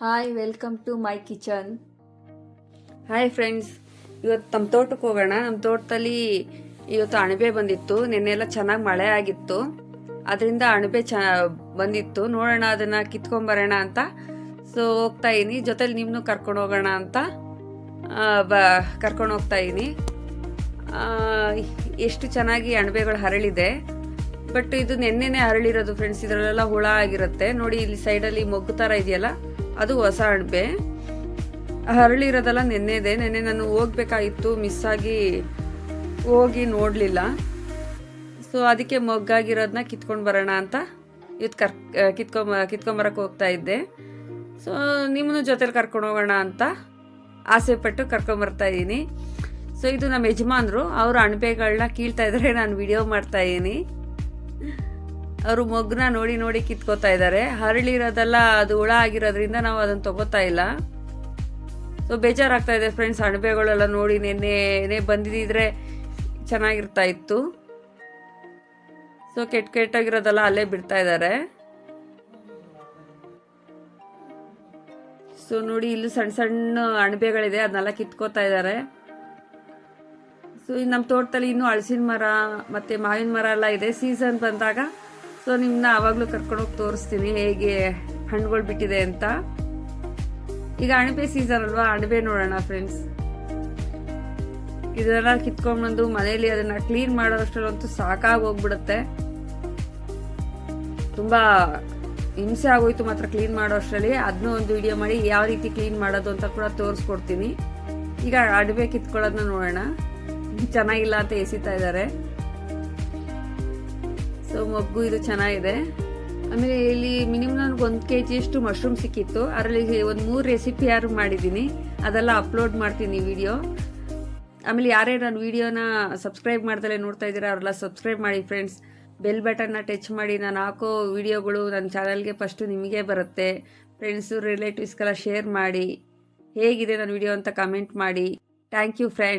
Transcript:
Hi welcome to my kitchen hi friends ಇವತ್ತು ನಮ್ಮ ತೋಟಕ್ಕೆ ಹೋಗೋಣ. ನಮ್ಮ ತೋಟದಲ್ಲಿ ಇವತ್ತು ಅಣಬೆ ಬಂದಿತ್ತು. ನಿನ್ನೆಲ್ಲ ಚೆನ್ನಾಗಿ ಮಳೆ ಆಗಿತ್ತು. ಅದರಿಂದ ಅಣಬೆ ಚ, ಬಂದಿತ್ತು. ನೋಡೋಣ, ಅದನ್ನು ಕಿತ್ಕೊಂಬರೋಣ ಅಂತ. ಸೊ ಹೋಗ್ತಾ ಇದ್ದೀನಿ ಜೊತೆಲಿ ನಿಮ್ಮನ್ನು ಕರ್ಕೊಂಡು ಹೋಗೋಣ ಅಂತ. ಬ, ಕರ್ಕೊಂಡು ಹೋಗ್ತಾ ಇದ್ದೀನಿ ಎಷ್ಟು ಚೆನ್ನಾಗಿ ಅಣಬೆಗಳು ಹರಳಿದೆ. ಬಟ್ ಇದು ನೆನ್ನೆನೆ ಹರಳಿರೋದು ಫ್ರೆಂಡ್ಸ್ ಇದರಲ್ಲೆಲ್ಲ ಹುಳ ಆಗಿರುತ್ತೆ. ನೋಡಿ, ಇಲ್ಲಿ ಸೈಡಲ್ಲಿ ಮೊಗ್ಗು ಥರ ಇದೆಯಲ್ಲ. ಅದು ಹೊಸ ಅಣಬೆ. ಹರಳಿರೋದೆಲ್ಲ ನೆನ್ನೆದೆ. ನೆನ್ನೆ ನಾನು ಹೋಗ್ಬೇಕಾಗಿತ್ತು. ಆಗಿ ಹೋಗಿ ನೋಡಲಿಲ್ಲ. ಸೊ ಅದಕ್ಕೆ ಮೊಗ್ಗಾಗಿರೋದನ್ನ ಕಿತ್ಕೊಂಡು ಬರೋಣ ಅಂತ ಇವತ್ತು ಕರ್ ಕಿತ್ಕೊಂಬ ಕಿತ್ಕೊಂಬರಕ್ಕೆ ಹೋಗ್ತಾ ಇದ್ದೆ. ಸೊ ನಿಮ್ಮನ್ನು ಜೊತೆಲಿ ಕರ್ಕೊಂಡು ಹೋಗೋಣ ಅಂತ ಆಸೆ ಪಟ್ಟು ಕರ್ಕೊಂಬರ್ತಾ ಇದ್ದೀನಿ ಸೊ ಇದು ನಮ್ಮ ಯಜಮಾನರು. ಅವರು ಅಣಬೆಗಳನ್ನ ಕೀಳ್ತಾ ಇದ್ದಾರೆ ನಾನು ವಿಡಿಯೋ ಮಾಡ್ತಾ ಇದ್ದೀನಿ ಅವರು ಮೊಗ್ಗನ್ನ ನೋಡಿ ನೋಡಿ ಕಿತ್ಕೋತಾ ಇದ್ದಾರೆ. ಹರಳಿರೋದೆಲ್ಲ ಅದು ಹುಳ ಆಗಿರೋದ್ರಿಂದ ನಾವು ಅದನ್ನು ತಗೋತಾ ಇಲ್ಲ. ಸೊ ಬೇಜಾರಾಗ್ತಾ ಇದೆ ಫ್ರೆಂಡ್ಸ್ ಅಣಬೆಗಳೆಲ್ಲ ನೋಡಿ ನೆನ್ನೆ ಬಂದಿದ್ದಿದ್ರೆ ಚೆನ್ನಾಗಿರ್ತಾ ಇತ್ತು. ಸೊ ಕೆಟ್ಟ ಕೆಟ್ಟಾಗಿರೋದೆಲ್ಲ ಅಲ್ಲೇ ಬಿಡ್ತಾ ಇದ್ದಾರೆ. ಸೊ ನೋಡಿ ಇಲ್ಲಿ ಸಣ್ಣ ಸಣ್ಣ ಅಣಬೆಗಳಿದೆ, ಅದನ್ನೆಲ್ಲ ಕಿತ್ಕೋತಾ ಇದ್ದಾರೆ. ಸೊ ನಮ್ಮ ತೋಟದಲ್ಲಿ ಇನ್ನೂ ಹಲಸಿನ ಮರ, ಮತ್ತು ಮಾವಿನ ಮರ ಎಲ್ಲ ಇದೆ. ಸೀಸನ್ ಬಂದಾಗ ಸೊ ನಿಮ್ಮನ್ನ ಆವಾಗಲೂ ಕರ್ಕೊಂಡೋಗಿ ತೋರಿಸ್ತೀನಿ ಹೇಗೆ ಹಣ್ಣುಗಳು ಬಿಟ್ಟಿದೆ ಅಂತ. ಈಗ ಅಣಬೆ ಸೀಸನ್ ಅಲ್ವಾ? ಅಣಬೆ ನೋಡೋಣ ಫ್ರೆಂಡ್ಸ್ ಇದೆಲ್ಲ ಕಿತ್ಕೊಂಡ್ಬಂದು ಮನೇಲಿ ಅದನ್ನ ಕ್ಲೀನ್ ಮಾಡೋಷ್ಟರಲ್ಲಂತೂ ಸಾಕಾಗಿ ಹೋಗ್ಬಿಡುತ್ತೆ ತುಂಬಾ ಹಿಂಸೆ ಆಗೋಯ್ತು ಮಾತ್ರ ಕ್ಲೀನ್ ಮಾಡೋ ಅಷ್ಟರಲ್ಲಿ ಅದನ್ನೂ ಒಂದು ವಿಡಿಯೋ ಮಾಡಿ ಯಾವ ರೀತಿ ಕ್ಲೀನ್ ಮಾಡೋದು ಅಂತ ಕೂಡ ತೋರಿಸ್ಕೊಡ್ತೀನಿ. ಈಗ ಅಡುಬೆ ಕಿತ್ಕೊಳ್ಳೋದನ್ನ ನೋಡೋಣ. ಚೆನ್ನಾಗಿಲ್ಲ ಅಂತ ಎಸಿತಾ ಇದ್ದಾರೆ. ಮೊಗ್ಗು ಇದು ಚೆನ್ನಾಗಿದೆ. ಆಮೇಲೆ ಇಲ್ಲಿ ಮಿನಿಮಮ್ ನನಗೆ ಒಂದು ಕೆ ಜಿಯಷ್ಟು ಮಶ್ರೂಮ್ ಸಿಕ್ಕಿತ್ತು. ಅದರಲ್ಲಿ ಒಂದು ಮೂರು ರೆಸಿಪಿ ಯಾರು ಮಾಡಿದ್ದೀನಿ, ಅದೆಲ್ಲ ಅಪ್ಲೋಡ್ ಮಾಡ್ತೀನಿ ವಿಡಿಯೋ ಆಮೇಲೆ ಯಾರೇ ನನ್ನ ವಿಡಿಯೋನ ಸಬ್ಸ್ಕ್ರೈಬ್ ಮಾಡ್ದಲೇ ನೋಡ್ತಾ ಇದ್ದೀರಾ, ಅವರೆಲ್ಲ ಸಬ್ಸ್ಕ್ರೈಬ್ ಮಾಡಿ ಫ್ರೆಂಡ್ಸ್ ಬೆಲ್ ಬಟನ್ನ ಟಚ್ ಮಾಡಿ, ನಾನು ಹಾಕೋ ವಿಡಿಯೋಗಳು ನನ್ನ ಚಾನಲ್ಗೆ ಫಸ್ಟು ನಿಮಗೆ ಬರುತ್ತೆ. ಫ್ರೆಂಡ್ಸು ರಿಲೇಟಿವ್ಸ್ಗೆಲ್ಲ ಶೇರ್ ಮಾಡಿ, ಹೇಗಿದೆ ನನ್ನ ವಿಡಿಯೋ ಅಂತ ಕಮೆಂಟ್ ಮಾಡಿ. Thank you friend